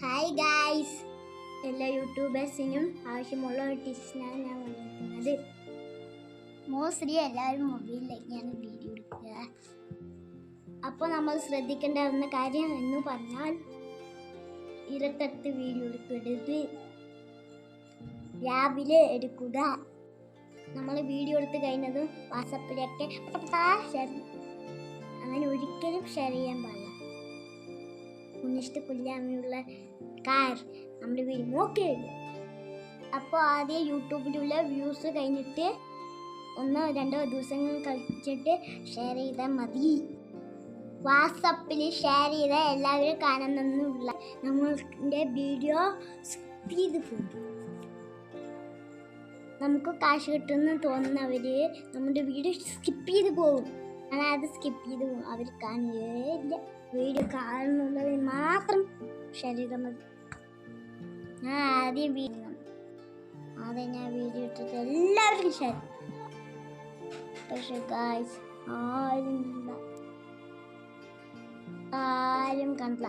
Hi guys എല്ലാ യൂട്യൂബേഴ്സിനും ആവശ്യമുള്ള ഒരു ടിപ്സിനാണ് ഞാൻ വന്നിരിക്കുന്നത്. മോസ്റ്റ്ലി എല്ലാവരും മൊബൈലിലേക്കാണ് വീഡിയോ എടുക്കുക. അപ്പോൾ നമ്മൾ ശ്രദ്ധിക്കേണ്ടാവുന്ന കാര്യം എന്ന് പറഞ്ഞാൽ ഇരട്ടത്ത് വീഡിയോ എടുക്കരുത്. രാവിലെ എടുക്കുക. നമ്മൾ വീഡിയോ എടുത്ത് കഴിഞ്ഞതും വാട്സപ്പിലൊക്കെ അങ്ങനെ ഒരിക്കലും ഷെയർ ചെയ്യാൻ പാടില്ല. ഉണ്ണിഷ്ട അങ്ങനെയുള്ള കാർ നമ്മുടെ വീട്. നോക്കിയുണ്ട് അപ്പോൾ ആദ്യം യൂട്യൂബിലുള്ള വ്യൂസ് കഴിഞ്ഞിട്ട് ഒന്നോ രണ്ടോ ദിവസങ്ങൾ കഴിച്ചിട്ട് ഷെയർ ചെയ്താൽ മതി. വാട്സപ്പിൽ ഷെയർ ചെയ്താൽ എല്ലാവരും കാണണമെന്നുള്ള നമ്മളുടെ വീഡിയോ ചെയ്ത് പോകും നമുക്ക് കാശ് കിട്ടുമെന്ന് തോന്നുന്നവർ നമ്മുടെ വീഡിയോ സ്കിപ്പ് ചെയ്ത് പോകും. അത് സ്കിപ്പ് ചെയ്ത്. പോകും അവർ കാണുകയില്ല. വീഡിയോ കാണുന്നുള്ളത് മാത്രം ശരീരം ഞാൻ ആദ്യം വീഡിയോ ആദ്യം ഞാൻ വീഡിയോ ഇട്ടിട്ട് എല്ലാവർക്കും ശരി പക്ഷെ ആരും. ആരും കണ്ടില്ല